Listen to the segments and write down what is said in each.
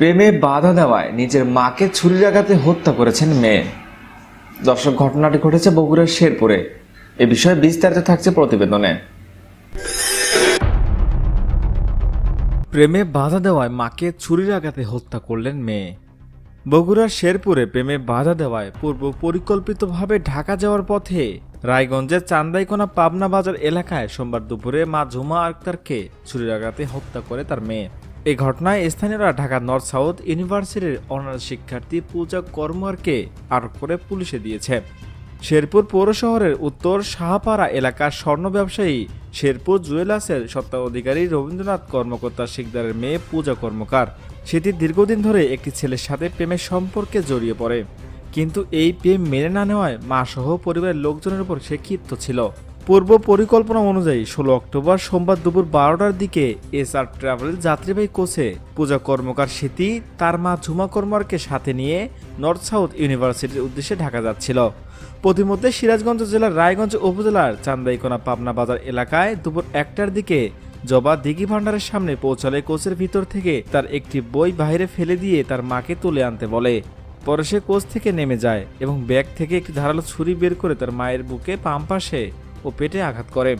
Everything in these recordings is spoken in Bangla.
প্রেমে বাধা দেওয়ায় নিজের মাকে ছুরির আঘাতে হত্যা করেছেন মেয়ে। দর্শক, ঘটনাটি ঘটেছে বগুড়ার শেরপুরে। এ বিষয়ে বিস্তারিত থাকছে প্রতিবেদনে। প্রেমে বাধা দেওয়ায় মাকে ছুরির আঘাতে হত্যা করলেন মেয়ে। বগুড়ার শেরপুরে প্রেমে বাধা দেওয়ায় পূর্ব পরিকল্পিতভাবে ঢাকা যাওয়ার পথে রায়গঞ্জের চান্দাইকোনা পাবনা বাজার এলাকায় সোমবার দুপুরে মা ঝুমা আক্তারকে ছুরির আঘাতে হত্যা করে তার মেয়ে। এই ঘটনায় স্থানীয়রা ঢাকা নর্থ সাউথ ইউনিভার্সিটির অনার্স শিক্ষার্থী পূজা কর্মরকে আটক করে পুলিশে দিয়েছে। শেরপুর পৌর শহরের উত্তর শাহপাড়া এলাকার স্বর্ণ ব্যবসায়ী শেরপুর জুয়েলার্সের স্বত্বাধিকারী রবীন্দ্রনাথ কর্মকর্তা শিকদারের মেয়ে পূজা কর্মকার। সেটি দীর্ঘদিন ধরে একটি ছেলের সাথে প্রেমের সম্পর্কে জড়িয়ে পড়ে। কিন্তু এই প্রেম মেনে না নেওয়ায় মা সহ পরিবারের লোকজনের উপর সে ক্ষিপ্ত ছিল। পূর্ব পরিকল্পনা অনুযায়ী ষোলো অক্টোবর সোমবার দুপুর বারোটার দিকে এস আর ট্রাভেল যাত্রীবাহী কোচে পূজা কর্মকার স্মৃতি, তার মা ঝুমা কর্মকারকে সাথে নিয়ে নর্থ সাউথ ইউনিভার্সিটির উদ্দেশ্যে ঢাকা যাচ্ছিল। প্রতিমধ্যে সিরাজগঞ্জ জেলার রায়গঞ্জ উপজেলার চান্দাইকোনা পাবনা বাজার এলাকায় দুপুর একটার দিকে জবা দিঘি ভান্ডারের সামনে পৌঁছালে কোচের ভিতর থেকে তার একটি বই বাইরে ফেলে দিয়ে তার মাকে তুলে আনতে বলে। পরে সে কোচ থেকে নেমে যায় এবং ব্যাগ থেকে একটি ধারালো ছুরি বের করে তার মায়ের বুকে পাম পাশে ও পেটে আঘাত করে।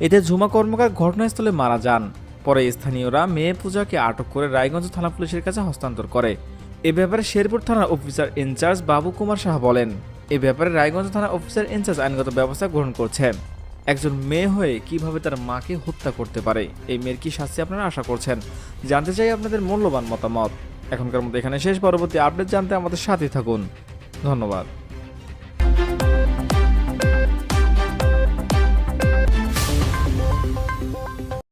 এতে ঝুমা কর্মকার ঘটনাস্থলে মারা যান। পরে স্থানীয়রা মেয়ে পূজাকে আটক করে রায়গঞ্জ থানা পুলিশের কাছে হস্তান্তর করে। এ ব্যাপারে শেরপুর থানার অফিসার ইনচার্জ বাবু কুমার সাহা বলেন, এ ব্যাপারে রায়গঞ্জ থানা অফিসার ইনচার্জ আইনগত ব্যবস্থা গ্রহণ করছেন একজন মেয়ে হয়ে কীভাবে তার মাকে হত্যা করতে পারে? এই মেয়ের কি শাস্তি আপনারা আশা করছেন? জানতে চাই আপনাদের মূল্যবান মতামত। এখনকার মতো এখানে শেষ। পরবর্তী আপডেট জানতে আমাদের সাথে থাকুন। ধন্যবাদ।